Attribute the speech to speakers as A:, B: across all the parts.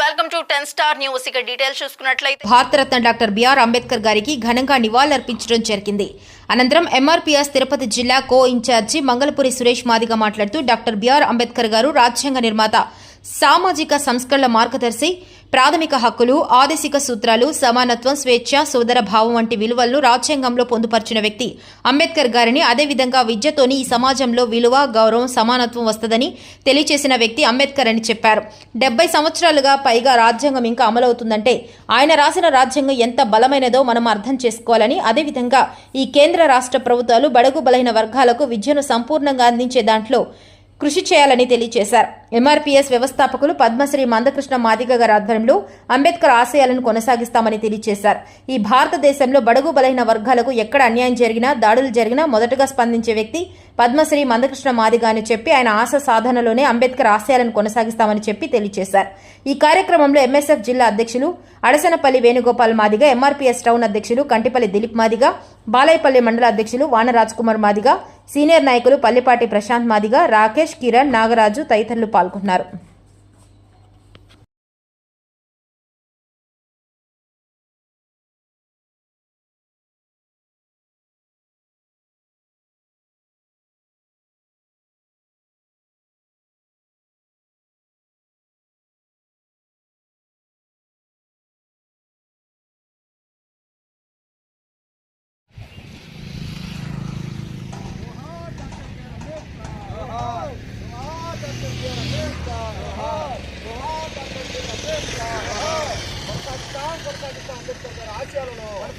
A: Welcome to ten star news. ఇక details చూసుకున్నట్లయితే
B: Bharat Ratna doctor BR Ambedkar గారికి ఘనంగా నివాళులర్పించడం జరిగింది. అనంతరం ఎంఆర్పీఎస్ తిరుపతి జిల్లా కో ఇన్ఛార్జి మంగళపురి సురేష్ మాదిగ మాట్లాడుతూ డాక్టర్ బిఆర్ అంబేద్కర్ గారు రాజ్యాంగ నిర్మాత సామాజిక సంస్కరణల మార్గదర్శి ప్రాథమిక హక్కులు ఆదేశిక సూత్రాలు సమానత్వం స్వేచ్ఛ సోదర భావం వంటి విలువలను రాజ్యాంగంలో పొందుపరిచిన వ్యక్తి అంబేద్కర్ గారిని అదేవిధంగా విద్యతోని ఈ సమాజంలో విలువ గౌరవం సమానత్వం వస్తుందని తెలియచేసిన వ్యక్తి అంబేద్కర్ అని చెప్పారు. డెబ్బై సంవత్సరాలుగా పైగా రాజ్యాంగం ఇంకా అమలవుతుందంటే ఆయన రాసిన రాజ్యాంగం ఎంత బలమైనదో మనం అర్థం చేసుకోవాలని అదేవిధంగా ఈ కేంద్ర రాష్ట్ర ప్రభుత్వాలు బడుగు బలహీన వర్గాలకు విద్యను సంపూర్ణంగా అందించే దాంట్లో కృషి చేయాలని తెలియజేశారు. ఎంఆర్పీఎస్ వ్యవస్థాపకులు పద్మశ్రీ మందకృష్ణ మాదిగ గారి ఆధ్వర్యంలో అంబేద్కర్ ఆశయాలను కొనసాగిస్తామని తెలియజేశారు. ఈ భారతదేశంలో బడుగు బలహీన వర్గాలకు ఎక్కడ అన్యాయం జరిగినా దాడులు జరిగినా మొదటగా స్పందించే వ్యక్తి పద్మశ్రీ మందకృష్ణ మాదిగ అని చెప్పి ఆయన ఆశ సాధనలోనే అంబేద్కర్ ఆశయాలను కొనసాగిస్తామని చెప్పి తెలియజేశారు. ఈ కార్యక్రమంలో ఎంఎస్ఎఫ్ జిల్లా అధ్యక్షులు అడసనపల్లి వేణుగోపాల్ మాదిగ ఎంఆర్పీఎస్ టౌన్ అధ్యక్షులు కంటిపల్లి దిలీప్ మాదిగ బాలయపల్లి మండల అధ్యక్షులు వాన రాజ్ కుమార్ మాదిగ సీనియర్ నాయకులు పల్లిపాటి ప్రశాంత్ మాదిగ రాకేష్ కిరణ్ నాగరాజు తదితరులు పాల్గొన్నారు.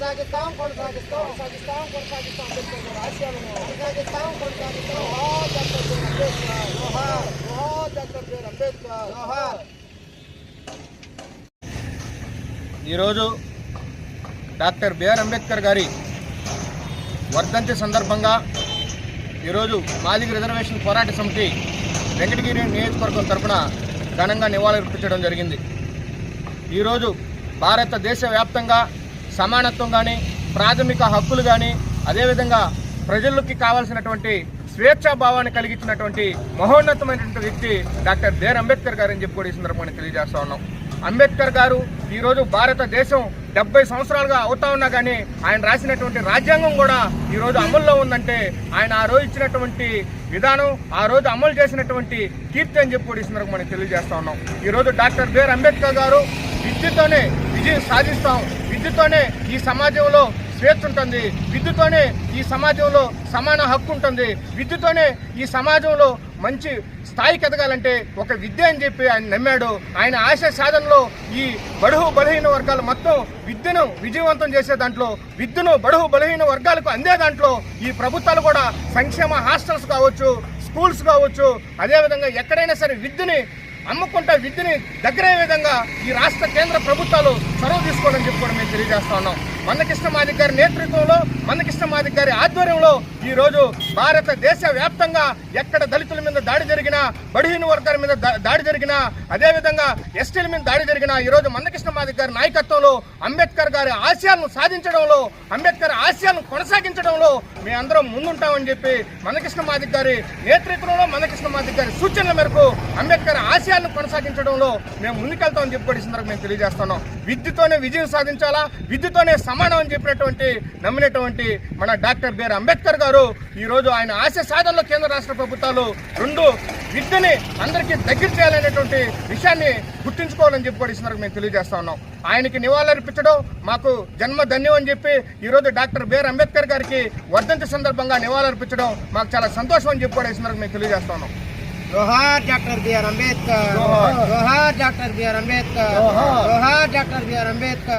C: కొనసాగిస్తాం కొనసాగిస్తాం కొనసాగిస్తాం కొనసాగిస్తాం. అంబేద్కర్ ఆశయాలను కొనసాగిస్తాం కొనసాగిస్తాం. జోహార్ డాక్టర్ బిఆర్ అంబేద్కర్ జోహార్ జోహార్ డాక్టర్ బిఆర్ అంబేద్కర్ జోహార్
D: ఈరోజు డాక్టర్ బిఆర్ అంబేద్కర్ గారి వర్ధంతి సందర్భంగా ఈరోజు మాదిగ రిజర్వేషన్ పోరాట సమితి వెంకటగిరి నియోజకవర్గం తరఫున ఘనంగా నివాళులర్పించడం జరిగింది. ఈరోజు భారతదేశ వ్యాప్తంగా సమానత్వం కానీ ప్రాథమిక హక్కులు కానీ అదేవిధంగా ప్రజలకి కావాల్సినటువంటి స్వేచ్ఛా భావాన్ని కలిగించినటువంటి మహోన్నతమైనటువంటి వ్యక్తి డాక్టర్ బిఆర్ అంబేద్కర్ గారు అని చెప్పి కూడా ఈ సందర్భంగా తెలియజేస్తా ఉన్నాం. అంబేద్కర్ గారు ఈరోజు భారతదేశం డెబ్బై సంవత్సరాలుగా అవుతా ఉన్నా కానీ ఆయన రాసినటువంటి రాజ్యాంగం కూడా ఈరోజు అమల్లో ఉందంటే ఆయన ఆ రోజు ఇచ్చినటువంటి విధానం ఆ రోజు అమలు చేసినటువంటి కీర్తి అని చెప్పి కూడా ఈ సందర్భంగా మనం తెలియజేస్తా ఉన్నాం. ఈరోజు డాక్టర్ బిఆర్ అంబేద్కర్ గారు విద్యతోనే విజయం సాధిస్తాం. విద్యతోనే ఈ సమాజంలో స్వేచ్ఛ ఉంటుంది. విద్యతోనే ఈ సమాజంలో సమాన హక్కు ఉంటుంది. విద్యతోనే ఈ సమాజంలో మంచి స్థాయికి ఎదగాలంటే ఒక విద్య అని చెప్పి ఆయన నమ్మాడు. ఆయన ఆశ సాధనలో ఈ బడుహు బలహీన వర్గాలు మొత్తం విద్యను విజయవంతం చేసే దాంట్లో విద్యను బడుహు బలహీన వర్గాలకు అందే దాంట్లో ఈ ప్రభుత్వాలు కూడా సంక్షేమ హాస్టల్స్ కావచ్చు స్కూల్స్ కావచ్చు అదేవిధంగా ఎక్కడైనా సరే విద్యని అమ్ముకుంటా విద్యని దగ్గరయ్యే విధంగా ఈ రాష్ట్ర కేంద్ర ప్రభుత్వాలు చొరవ తీసుకోవడం చెప్పుకోవడం మేము తెలియజేస్తా ఉన్నాం. మందకృష్ణ మాదిక్ గారి నేతృత్వంలో మందకృష్ణ మాదిక్ గారి ఆధ్వర్యంలో ఈ రోజు భారతదేశ వ్యాప్తంగా ఎక్కడ దళితుల మీద దాడి జరిగినా బడిహీన వర్గాల మీద దాడి జరిగినా అదేవిధంగా ఎస్టీల మీద దాడి జరిగినా ఈ రోజు మందకృష్ణ మాదిక్ గారి నాయకత్వంలో అంబేద్కర్ గారి ఆశయాలను సాధించడంలో అంబేద్కర్ ఆశయాలను కొనసాగించడంలో మేమందరం ముందుంటామని చెప్పి మందకృష్ణ మాదిక్ గారి నేతృత్వంలో మందకృష్ణ మాదిక్ గారి సూచనల మేరకు అంబేద్కర్ ఆశయాలను కొనసాగించడంలో మేము ముందుకెళ్తామని చెప్పి కూడా సందర్భంగా మేము తెలియజేస్తున్నాం. విద్యతోనే విజయం సాధించాలా? విద్యతోనే సమానం అని చెప్పినటువంటి నమ్మినటువంటి మన డాక్టర్ బిఆర్ అంబేద్కర్ గారు ఈ రోజు ఆయన ఆశ సాధనలో కేంద్ర రాష్ట్ర ప్రభుత్వాలు రెండు విద్యని అందరికీ దగ్గర చేయాలనేటువంటి విషయాన్ని గుర్తుంచుకోవాలని చెప్పి కూడా ఈ సందర్భంగా మేము తెలియజేస్తా ఉన్నాం. ఆయనకి నివాళులర్పించడం మాకు జన్మ ధన్యం అని చెప్పి ఈ రోజు డాక్టర్ బిఆర్ అంబేద్కర్ గారికి వర్ధంతి సందర్భంగా నివాళులర్పించడం మాకు చాలా సంతోషం అని చెప్పి కూడా ఈ సందర్భంగా మేము తెలియజేస్తా ఉన్నాం.
C: Doctor B R Ambedkar.
D: జోహార్.
C: జోహార్ డాక్టర్ బిఆర్ అంబేద్కర్.
D: జోహార్.
C: జోహార్ డాక్టర్ బిఆర్ అంబేద్కర్.